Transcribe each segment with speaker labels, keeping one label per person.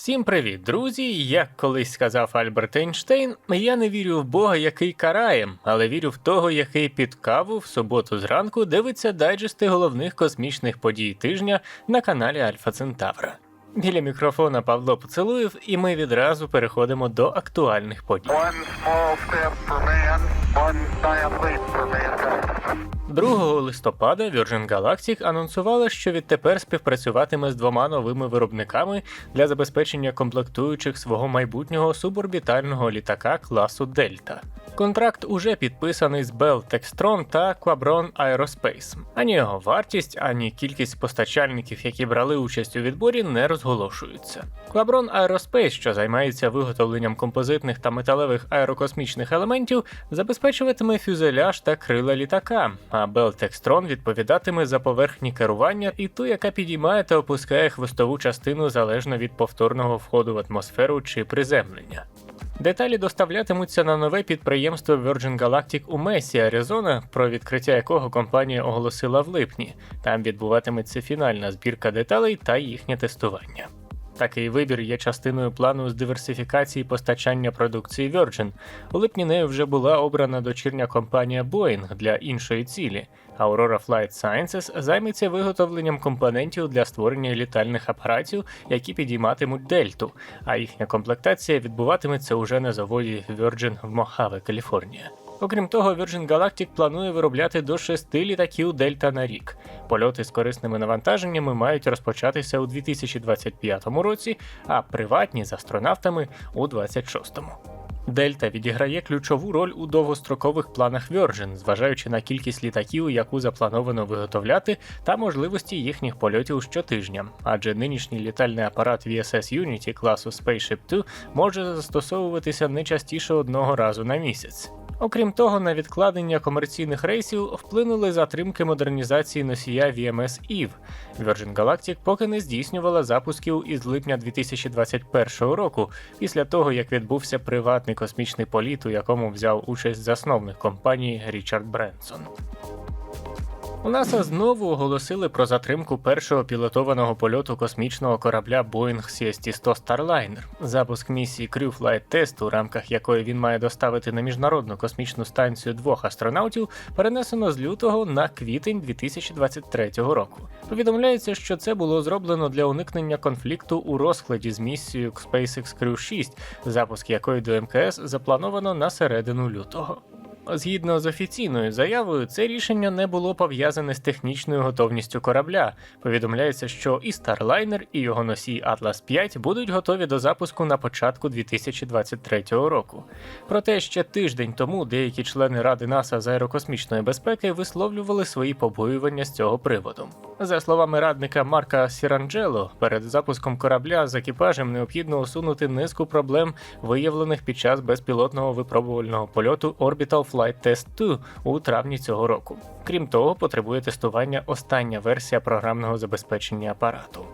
Speaker 1: Всім привіт, друзі! Як колись сказав Альберт Ейнштейн, я не вірю в Бога, який карає, але вірю в того, який під каву в суботу зранку дивиться дайджести головних космічних подій тижня на каналі Альфа Центавра. Біля мікрофона Павло Поцелуєв, і ми відразу переходимо до актуальних подій.
Speaker 2: One small step for man, one giant leap for mankind.
Speaker 1: 2 листопада Virgin Galactic анонсувала, що відтепер співпрацюватиме з двома новими виробниками для забезпечення комплектуючих свого майбутнього суборбітального літака класу Дельта. Контракт уже підписаний з Bell Textron та Quabron Aerospace. Ані його вартість, ані кількість постачальників, які брали участь у відборі, не розголошуються. Quabron Aerospace, що займається виготовленням композитних та металевих аерокосмічних елементів, забезпечуватиме фюзеляж та крила літака, а Bell Textron відповідатиме за поверхні керування і ту, яка підіймає та опускає хвостову частину залежно від повторного входу в атмосферу чи приземлення. Деталі доставлятимуться на нове підприємство Virgin Galactic у Месі, Аризона, про відкриття якого компанія оголосила в липні. Там відбуватиметься фінальна збірка деталей та їхнє тестування. Такий вибір є частиною плану з диверсифікації постачання продукції Virgin. У липні нею вже була обрана дочірня компанія Boeing для іншої цілі. Aurora Flight Sciences займеться виготовленням компонентів для створення літальних апаратів, які підійматимуть дельту, а їхня комплектація відбуватиметься уже на заводі Virgin в Мохаве, Каліфорнія. Окрім того, Virgin Galactic планує виробляти до шести літаків Дельта на рік. Польоти з корисними навантаженнями мають розпочатися у 2025 році, а приватні з астронавтами у 2026. Дельта відіграє ключову роль у довгострокових планах Virgin, зважаючи на кількість літаків, яку заплановано виготовляти, та можливості їхніх польотів щотижня, адже нинішній літальний апарат VSS Unity класу Spaceship 2 може застосовуватися не частіше одного разу на місяць. Окрім того, на відкладення комерційних рейсів вплинули затримки модернізації носія VMS Eve. Virgin Galactic поки не здійснювала запусків із липня 2021 року, після того як відбувся приватний космічний політ, у якому взяв участь засновник компанії Річард Бренсон. У НАСА знову оголосили про затримку першого пілотованого польоту космічного корабля Boeing CST-100 Starliner. Запуск місії Crew Flight Test, у рамках якої він має доставити на міжнародну космічну станцію двох астронавтів, перенесено з лютого на квітень 2023 року. Повідомляється, що це було зроблено для уникнення конфлікту у розкладі з місією SpaceX Crew 6, запуск якої до МКС заплановано на середину лютого. Згідно з офіційною заявою, це рішення не було пов'язане з технічною готовністю корабля. Повідомляється, що і Starliner, і його носій Atlas 5 будуть готові до запуску на початку 2023 року. Проте ще тиждень тому деякі члени Ради НАСА з аерокосмічної безпеки висловлювали свої побоювання з цього приводу. За словами радника Марка Сіранджело, перед запуском корабля з екіпажем необхідно усунути низку проблем, виявлених під час безпілотного випробувального польоту Orbital Flight Test 2 у травні цього року. Крім того, потребує тестування остання версія програмного забезпечення апарату.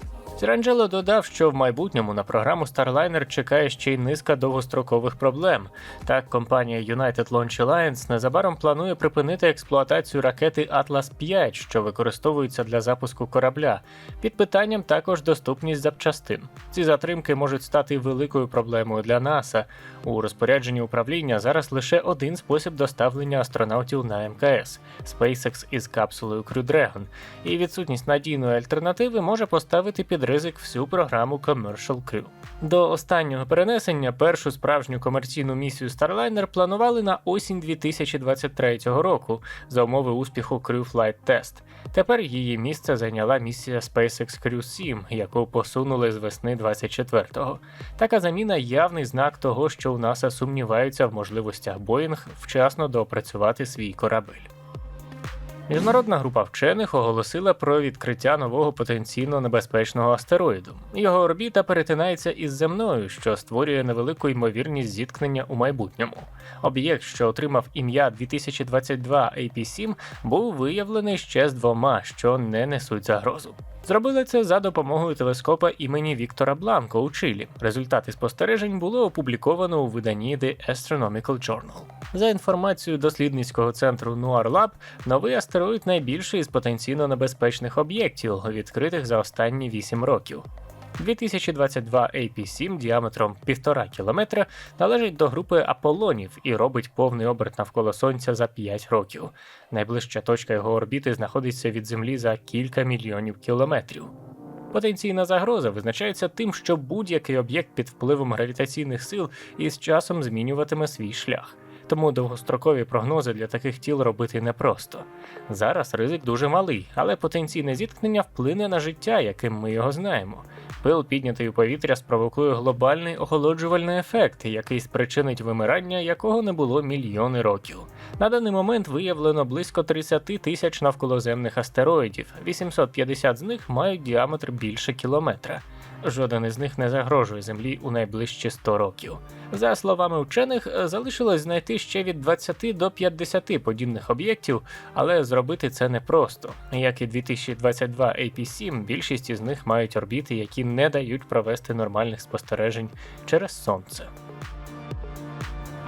Speaker 1: Сіранджело додав, що в майбутньому на програму Starliner чекає ще й низка довгострокових проблем. Так, компанія United Launch Alliance незабаром планує припинити експлуатацію ракети Atlas 5, що використовується для запуску корабля. Під питанням також доступність запчастин. Ці затримки можуть стати великою проблемою для НАСА. У розпорядженні управління зараз лише один спосіб доставлення астронавтів на МКС SpaceX із капсулою Crew Dragon, і відсутність надійної альтернативи може поставити під ризик всю програму Commercial Crew. До останнього перенесення першу справжню комерційну місію Starliner планували на осінь 2023 року за умови успіху Crew Flight Test. Тепер її місце зайняла місія SpaceX Crew 7, яку посунули з весни 24-го. Така заміна явний знак того, що у НАСА сумніваються в можливостях Боїнг вчасно доопрацювати свій корабель. Міжнародна група вчених оголосила про відкриття нового потенційно небезпечного астероїду. Його орбіта перетинається із земною, що створює невелику ймовірність зіткнення у майбутньому. Об'єкт, що отримав ім'я 2022 AP7, був виявлений ще з двома, що не несуть загрозу. Зробили це за допомогою телескопа імені Віктора Бланко у Чилі. Результати спостережень було опубліковано у виданні The Astronomical Journal. За інформацією дослідницького центру Nuar Lab, новий астероїд найбільший із потенційно небезпечних об'єктів, відкритих за останні 8 років. 2022 AP7 діаметром 1,5 км належить до групи Аполлонів і робить повний оберт навколо Сонця за 5 років. Найближча точка його орбіти знаходиться від Землі за кілька мільйонів кілометрів. Потенційна загроза визначається тим, що будь-який об'єкт під впливом гравітаційних сил із часом змінюватиме свій шлях. Тому довгострокові прогнози для таких тіл робити непросто. Зараз ризик дуже малий, але потенційне зіткнення вплине на життя, яким ми його знаємо. Пил, піднятий у повітря, спровокує глобальний охолоджувальний ефект, який спричинить вимирання, якого не було мільйони років. На даний момент виявлено близько 30 тисяч навколоземних астероїдів, 850 з них мають діаметр більше кілометра. Жоден із них не загрожує Землі у найближчі 100 років. За словами вчених, залишилось знайти ще від 20 до 50 подібних об'єктів, але зробити це непросто. Як і 2022 AP7, більшість із них мають орбіти, які не дають провести нормальних спостережень через сонце.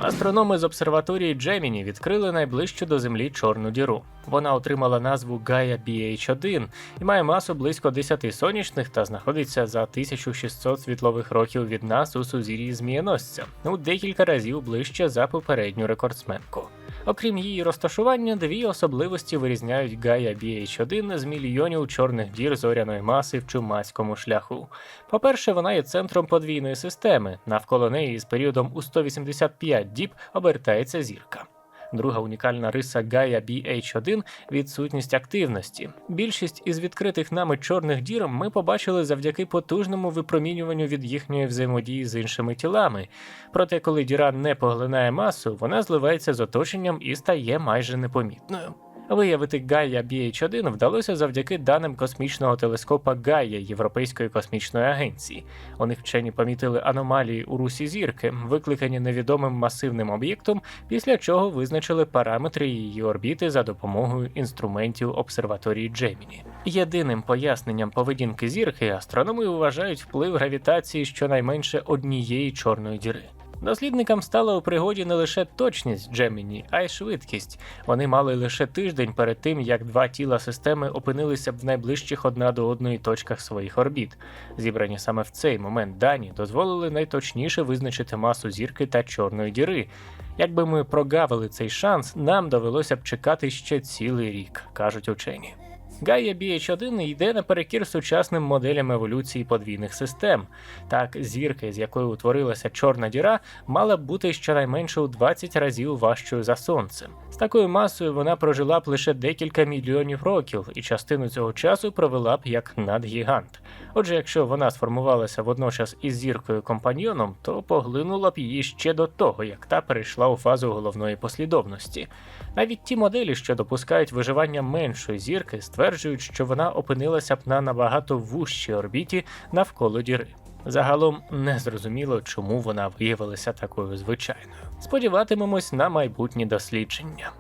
Speaker 1: Астрономи з обсерваторії Джеміні відкрили найближчу до Землі чорну діру. Вона отримала назву Gaia BH1 і має масу близько 10 сонячних та знаходиться за 1600 світлових років від нас у сузір'ї Змієносця, у декілька разів ближче за попередню рекордсменку. Окрім її розташування, дві особливості вирізняють Гая BH1 з мільйонів чорних дір зоряної маси в чумацькому шляху. По-перше, вона є центром подвійної системи. Навколо неї з періодом у 185 діб обертається зірка. Друга унікальна риса Gaia BH1 – відсутність активності. Більшість із відкритих нами чорних дір ми побачили завдяки потужному випромінюванню від їхньої взаємодії з іншими тілами. Проте, коли діра не поглинає масу, вона зливається з оточенням і стає майже непомітною. Виявити Gaia BH1 вдалося завдяки даним космічного телескопа Gaia Європейської космічної агенції. У них вчені помітили аномалії у русі зірки, викликані невідомим масивним об'єктом, після чого визначили параметри її орбіти за допомогою інструментів обсерваторії Джеміні. Єдиним поясненням поведінки зірки астрономи вважають вплив гравітації щонайменше однієї чорної діри. Дослідникам стала у пригоді не лише точність Джеміні, а й швидкість. Вони мали лише тиждень перед тим, як два тіла системи опинилися б в найближчих одна до одної точках своїх орбіт. Зібрані саме в цей момент дані дозволили найточніше визначити масу зірки та чорної діри. Якби ми прогавили цей шанс, нам довелося б чекати ще цілий рік, кажуть учені. Gaia BH1 йде наперекір сучасним моделям еволюції подвійних систем. Так, зірка, з якої утворилася чорна діра, мала б бути щонайменше у 20 разів важчою за сонце. З такою масою вона прожила б лише декілька мільйонів років, і частину цього часу провела б як надгігант. Отже, якщо вона сформувалася водночас із зіркою компаньйоном, то поглинула б її ще до того, як та перейшла у фазу головної послідовності. Навіть ті моделі, що допускають виживання меншої зірки, стверджують, що вона опинилася б на набагато вужчій орбіті навколо діри. Загалом не зрозуміло, чому вона виявилася такою звичайною. Сподіватимемось на майбутні дослідження.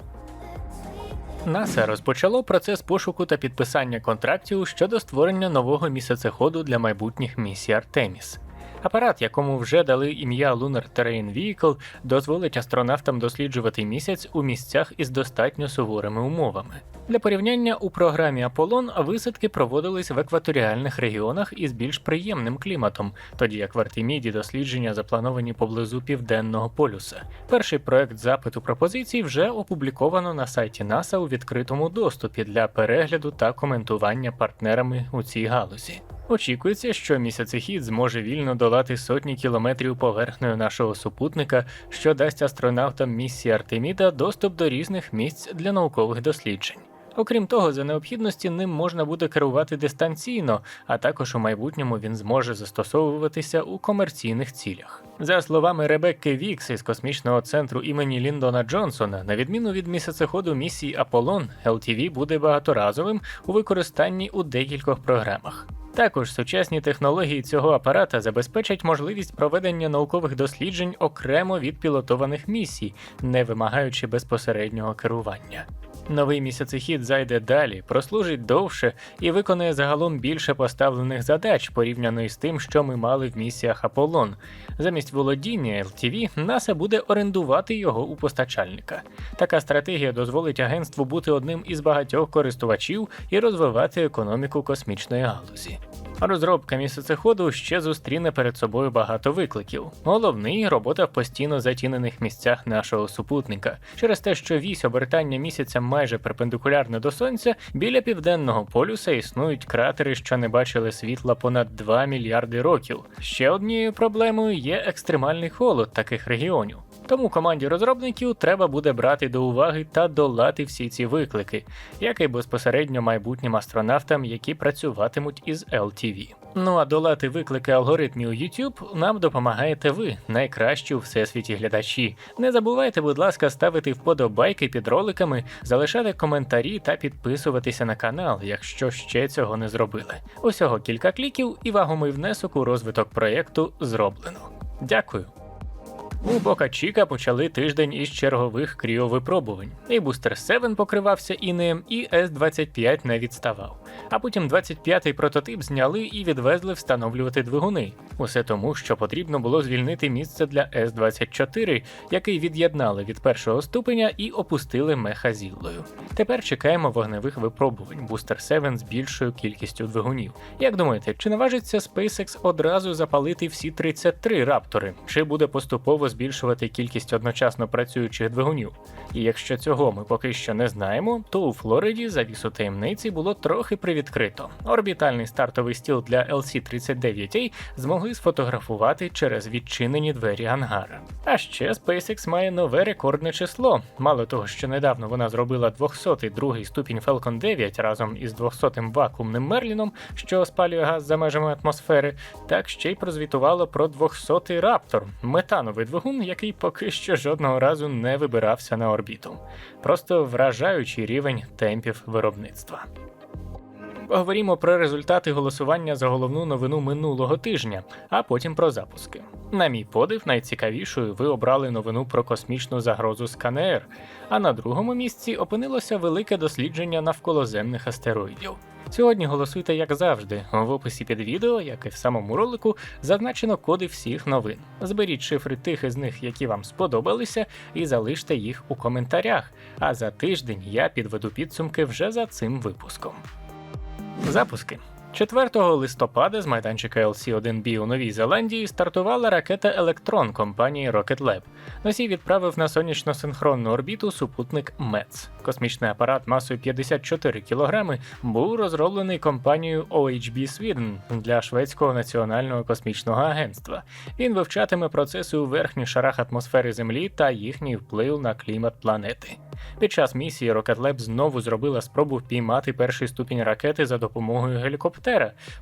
Speaker 1: НАСА розпочало процес пошуку та підписання контрактів щодо створення нового місяцеходу для майбутніх місій Артеміс. Апарат, якому вже дали ім'я Lunar Terrain Vehicle, дозволить астронавтам досліджувати місяць у місцях із достатньо суворими умовами. Для порівняння у програмі Аполлон висадки проводились в екваторіальних регіонах із більш приємним кліматом, тоді як в Артеміді дослідження заплановані поблизу південного полюса. Перший проект запиту пропозицій вже опубліковано на сайті НАСА у відкритому доступі для перегляду та коментування партнерами у цій галузі. Очікується, що місяцехід зможе вільно долати сотні кілометрів поверхнею нашого супутника, що дасть астронавтам місії Артеміда доступ до різних місць для наукових досліджень. Окрім того, за необхідності ним можна буде керувати дистанційно, а також у майбутньому він зможе застосовуватися у комерційних цілях. За словами Ребекки Вікс із космічного центру імені Ліндона Джонсона, на відміну від місяцеходу місії Аполлон, LTV буде багаторазовим у використанні у декількох програмах. Також сучасні технології цього апарата забезпечать можливість проведення наукових досліджень окремо від пілотованих місій, не вимагаючи безпосереднього керування. Новий місяцехід зайде далі, прослужить довше і виконає загалом більше поставлених задач порівняно із тим, що ми мали в місіях Аполлон. Замість володіння LTV НАСА буде орендувати його у постачальника. Така стратегія дозволить агентству бути одним із багатьох користувачів і розвивати економіку космічної галузі. Розробка місяцеходу ще зустріне перед собою багато викликів. Головний робота в постійно затінених місцях нашого супутника. Через те, що вісь обертання місяця майже перпендикулярна до сонця, біля південного полюса існують кратери, що не бачили світла понад 2 мільярди років. Ще однією проблемою є екстремальний холод таких регіонів. Тому команді розробників треба буде брати до уваги та долати всі ці виклики, як і безпосередньо майбутнім астронавтам, які працюватимуть із LTV. Ну а долати виклики алгоритмів YouTube нам допомагаєте ви, найкращі у всесвіті глядачі. Не забувайте, будь ласка, ставити вподобайки під роликами, залишати коментарі та підписуватися на канал, якщо ще цього не зробили. Усього кілька кліків і вагомий внесок у розвиток проєкту зроблено. Дякую. У Бока Чіка почали тиждень із чергових кріовипробувань. І Бустер 7 покривався інеєм, і С-25 не відставав. А потім 25-й прототип зняли і відвезли встановлювати двигуни. Усе тому, що потрібно було звільнити місце для С-24, який від'єднали від першого ступеня і опустили мехазіллою. Тепер чекаємо вогневих випробувань Бустер 7 з більшою кількістю двигунів. Як думаєте, чи наважиться SpaceX одразу запалити всі 33 раптори, чи буде поступово збільшувати кількість одночасно працюючих двигунів? І якщо цього ми поки що не знаємо, то у Флориді завісу таємниці було трохи привідкрито. Орбітальний стартовий стіл для LC-39A змогли сфотографувати через відчинені двері ангара. А ще SpaceX має нове рекордне число. Мало того, що недавно вона зробила 200-й другий ступінь Falcon 9 разом із 200-м вакуумним Мерліном, що спалює газ за межами атмосфери, так ще й прозвітувало про 200-й Раптор, метановий двигун, який поки що жодного разу не вибирався на орбіту. Просто вражаючий рівень темпів виробництва. Поговоримо про результати голосування за головну новину минулого тижня, а потім про запуски. На мій подив, найцікавішою ви обрали новину про космічну загрозу з КНР, а на другому місці опинилося велике дослідження навколоземних астероїдів. Сьогодні голосуйте як завжди. В описі під відео, як і в самому ролику, зазначено коди всіх новин. Зберіть шифри тих із них, які вам сподобалися, і залиште їх у коментарях. А за тиждень я підведу підсумки вже за цим випуском. Запуски. 4 листопада з майданчика LC-1B у Новій Зеландії стартувала ракета Електрон компанії Rocket Lab. Носій відправив на сонячно-синхронну орбіту супутник МЕЦ. Космічний апарат масою 54 кг був розроблений компанією OHB Sweden для шведського національного космічного агентства. Він вивчатиме процеси у верхніх шарах атмосфери Землі та їхній вплив на клімат планети. Під час місії Rocket Lab знову зробила спробу впіймати перший ступінь ракети за допомогою гелікоптера,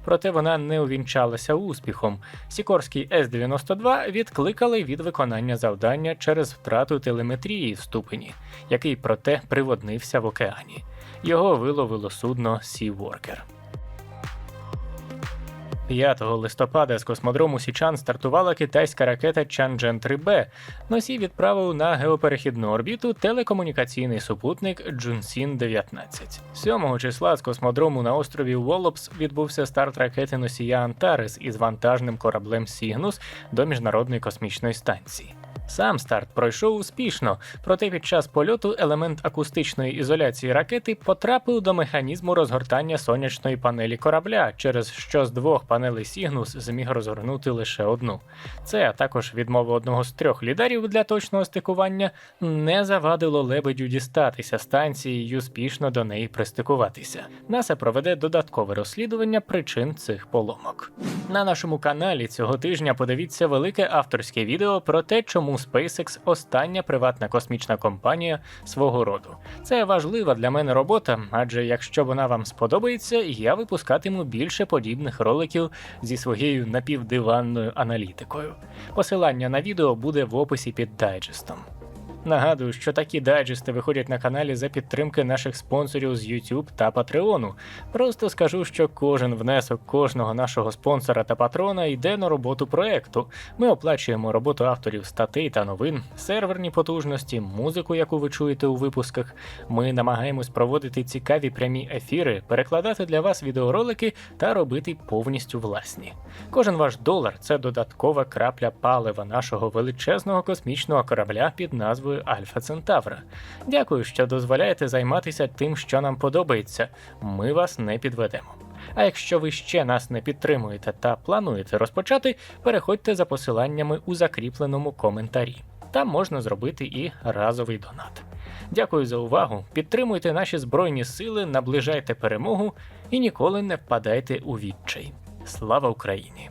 Speaker 1: проте вона не увінчалася успіхом. Сікорський С-92 відкликали від виконання завдання через втрату телеметрії в ступені, який проте приводнився в океані. Його виловило судно Sea Worker. 5 листопада з космодрому Січан стартувала китайська ракета чанджен 3Б. Носій відправив на геоперехідну орбіту телекомунікаційний супутник Джунсін 19 7 числа з космодрому на острові Волопс відбувся старт ракети носія Антарес із вантажним кораблем Сігнус до міжнародної космічної станції. Сам старт пройшов успішно, проте під час польоту елемент акустичної ізоляції ракети потрапив до механізму розгортання сонячної панелі корабля, через що з двох панелей Сігнус зміг розгорнути лише одну. Це а також відмова одного з трьох лідерів для точного стикування не завадило лебедю дістатися станції і успішно до неї пристикуватися. НАСА проведе додаткове розслідування причин цих поломок. На нашому каналі цього тижня подивіться велике авторське відео про те, чому SpaceX остання приватна космічна компанія свого роду. Це важлива для мене робота, адже якщо вона вам сподобається, я випускатиму більше подібних роликів зі своєю напівдиванною аналітикою. Посилання на відео буде в описі під дайджестом. Нагадую, що такі дайджести виходять на каналі за підтримки наших спонсорів з YouTube та Patreon. Просто скажу, що кожен внесок кожного нашого спонсора та патрона йде на роботу проекту. Ми оплачуємо роботу авторів статей та новин, серверні потужності, музику, яку ви чуєте у випусках. Ми намагаємось проводити цікаві прямі ефіри, перекладати для вас відеоролики та робити повністю власні. Кожен ваш долар це додаткова крапля палива нашого величезного космічного корабля під назвою Альфа Центавра. Дякую, що дозволяєте займатися тим, що нам подобається. Ми вас не підведемо. А якщо ви ще нас не підтримуєте та плануєте розпочати, переходьте за посиланнями у закріпленому коментарі. Там можна зробити і разовий донат. Дякую за увагу. Підтримуйте наші збройні сили, наближайте перемогу і ніколи не впадайте у відчай. Слава Україні!